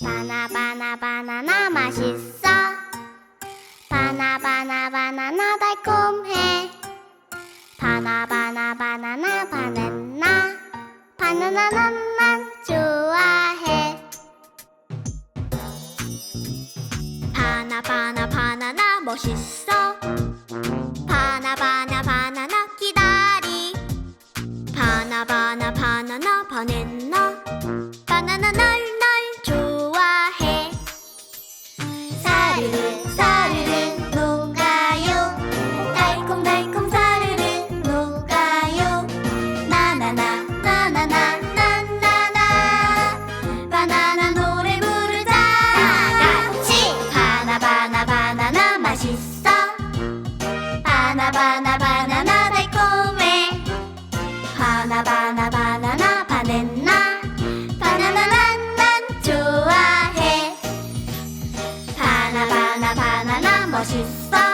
바나 바나 바나나 맛있어. 바나 바나 바나나 달콤해. 바나 바나 바나나 바나나. 바나나는 난 좋아해. 바나 바나 바나나 멋있어. 바나 바나 바나나 기다리. 바나 바나 바나나 바나나. 바나나 사르르 사르르 녹아요. 달콤달콤 사르르 녹아요. 나나나 나나나 나나나. 바나나 노래 부르자. 다같이. 바나 바나 바나나 맛있어. 바나 바나 바나나 바나 바나 바나나 멋있어